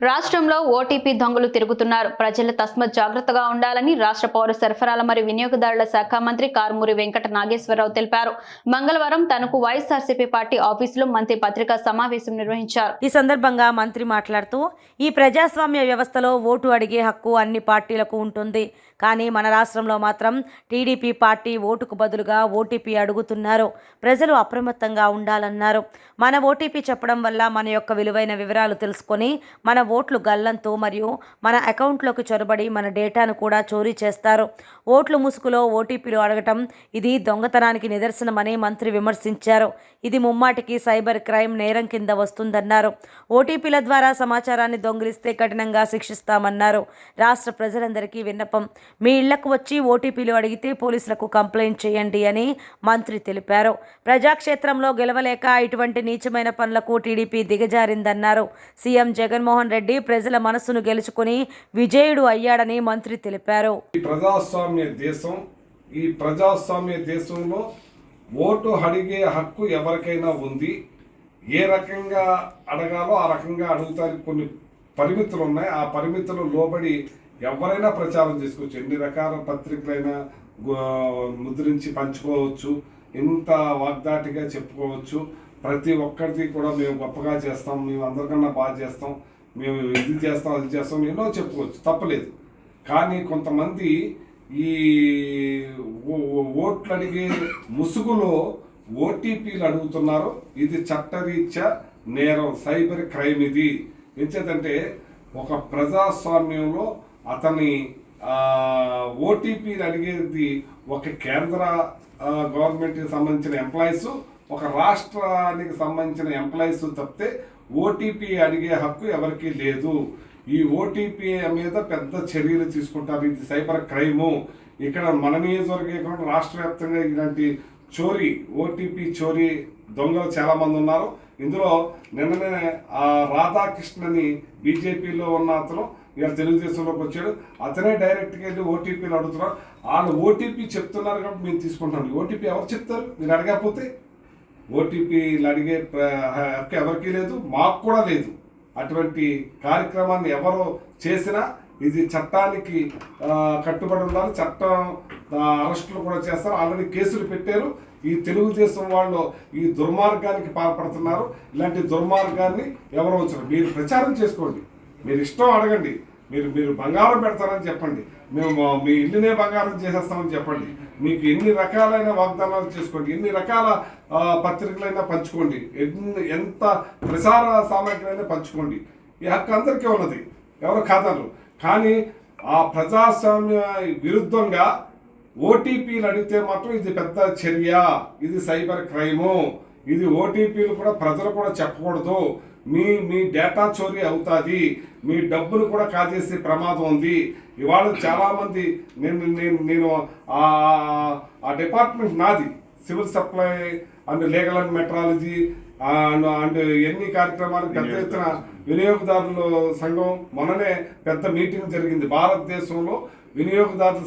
రాష్ట్రంలో ఓటీపీ దొంగలు తిరుగుతున్నారు. ప్రజలు తస్మత్ జాగ్రత్తగా ఉండాలని రాష్ట్ర పౌర సరఫరాల మరియు వినియోగదారుల శాఖ మంత్రి కారుమూరి వెంకట నాగేశ్వరరావు తెలిపారు. మంగళవారం తనకు వైఎస్ఆర్సీపీ పార్టీ ఆఫీసులో మంత్రి పత్రికా సమావేశం నిర్వహించారు. ఈ సందర్భంగా మంత్రి మాట్లాడుతూ ఈ ప్రజాస్వామ్య వ్యవస్థలో ఓటు అడిగే హక్కు అన్ని పార్టీలకు ఉంటుంది. కానీ మన రాష్ట్రంలో మాత్రం టీడీపీ పార్టీ ఓటుకు బదులుగా ఓటీపీ అడుగుతున్నారు. ప్రజలు అప్రమత్తంగా ఉండాలన్నారు. మన ఓటీపీ చెప్పడం వల్ల మన యొక్క విలువైన వివరాలు తెలుసుకొని మన ఓట్లు గల్లంతు మరియు మన అకౌంట్లోకి చొరబడి మన డేటాను కూడా చోరీ చేస్తారు. ఓట్లు ముసుగులో ఓటీపీలు అడగటం ఇది దొంగతనానికి నిదర్శనమని మంత్రి విమర్శించారు. ఇది ముమ్మాటికి సైబర్ క్రైమ్ నేరం కింద వస్తుందన్నారు. ఓటీపీల ద్వారా సమాచారాన్ని దొంగిలిస్తే కఠినంగా శిక్షిస్తామన్నారు. రాష్ట్ర ప్రజలందరికీ విన్నపం మీ ఇళ్ళకు వచ్చి ఓటీపీలు అడిగితే పోలీసులకు కంప్లైంట్ చేయండి అని మంత్రి తెలిపారు. ప్రజాక్షేత్రంలో గెలవలేక ఇటువంటి నీచమైన పనులకు టీడీపీ దిగజారిందన్నారు. సీఎం జగన్మోహన్ రెడ్డి ప్రజల మనస్సును గెలుచుకుని విజయుడు అయ్యాడని మంత్రి తెలిపారు. ఈ ప్రజాస్వామ్య దేశం ఈ ప్రజాస్వామ్య దేశంలో ఓటు అడిగే హక్కు ఎవరికైనా ఉంది. ఏ రకంగా అడగాలో ఆ రకంగా అడుగుతారు కొన్ని పరిమితులు ఉన్నాయి. ఆ పరిమితులు లోబడి ఎవరైనా ప్రచారం చేసుకోవచ్చు. ఎన్ని రకాల పత్రికలైనా ముద్రించి పంచుకోవచ్చు. ఇంత వాగ్దాటిగా చెప్పుకోవచ్చు. ప్రతి ఒక్కరిది కూడా మేము గొప్పగా చేస్తాం. మేము అందరికన్నా బాగా చేస్తాం. మేము ఇది చేస్తాం అది చేస్తాం ఎన్నో చెప్పుకోవచ్చు. తప్పలేదు. కానీ కొంతమంది ఈ ఓ- ఓట్లు అడిగే ముసుగులో ఓటీపీలు అడుగుతున్నారు. ఇది చట్టరీత్యా నేరం సైబర్ క్రైమ్ ఇది. ఎంచేతంటే ఒక ప్రజాస్వామ్యంలో అతని ఓటీపీలు అడిగేది ఒక కేంద్ర గవర్నమెంట్కి సంబంధించిన ఎంప్లాయీస్ ఒక రాష్ట్రానికి సంబంధించిన ఎంప్లాయీస్ తప్పితే ఓటీపీ అడిగే హక్కు ఎవరికీ లేదు. ఈ ఓటీపీ మీద పెద్ద చర్యలు తీసుకుంటారు. ఇది సైబర్ క్రైము. ఇక్కడ మన నియోజకవర్గం కాకుండా రాష్ట్ర వ్యాప్తంగా ఇలాంటి చోరీ ఓటీపీ చోరీ దొంగలు చాలామంది ఉన్నారు. ఇందులో నిన్ననే ఆ రాధాకృష్ణని బీజేపీలో ఉన్న అతను ఇక తెలుగుదేశంలోకి వచ్చాడు. అతనే డైరెక్ట్గా వెళ్ళి ఓటీపీలు అడుగుతున్నారు. వాళ్ళు ఓటీపీ చెప్తున్నారు కాబట్టి మేము తీసుకుంటాం ఓటీపీ ఎవరు చెప్తారు? మీరు అడగకపోతే ఓటీపీలు అడిగే హక్కు ఎవరికీ లేదు మాకు కూడా లేదు. అటువంటి కార్యక్రమాన్ని ఎవరు చేసినా ఇది చట్టానికి కట్టుబడి ఉండాలి చట్టం అరెస్టులు కూడా చేస్తారు. ఆల్రెడీ కేసులు పెట్టారు. ఈ తెలుగుదేశం వాళ్ళు ఈ దుర్మార్గానికి పాల్పడుతున్నారు. ఇలాంటి దుర్మార్గాన్ని ఎవరు ఉంచరు. మీరు ప్రచారం చేసుకోండి. మీరు ఇష్టం అడగండి. మీరు మీరు బంగారం పెడతారని చెప్పండి. మేము మీ ఇల్లునే బంగారం చేసేస్తామని చెప్పండి. మీకు ఎన్ని రకాలైన వాగ్దానాలు చేసుకోండి. ఎన్ని రకాల పత్రికలైనా పంచుకోండి. ఎన్ని ఎంత ప్రసార సామాగ్రి అయినా పంచుకోండి. ఈ హక్కు అందరికీ ఉన్నది. ఎవరు కాదనరు. కానీ ఆ ప్రజాస్వామ్య విరుద్ధంగా ఓటీపీలు అడిగితే మాత్రం ఇది పెద్ద చర్య. ఇది సైబర్ క్రైము. ఇది ఓటీపీలు కూడా ప్రజలు కూడా చెప్పకూడదు. మీ మీ డేటా చోరీ అవుతుంది మీ డబ్బులు కూడా కాజేసే ప్రమాదం ఉంది. ఇవాళ చాలామంది నేను నేను నేను ఆ ఆ డిపార్ట్మెంట్ నాది civil supply and legal and metrology and and ఎన్ని కార్యక్రమాలు పెద్ద ఎత్తున వినియోగదారుల సంఘం మొన్ననే పెద్ద మీటింగ్ జరిగింది. భారతదేశంలో వినియోగదారుల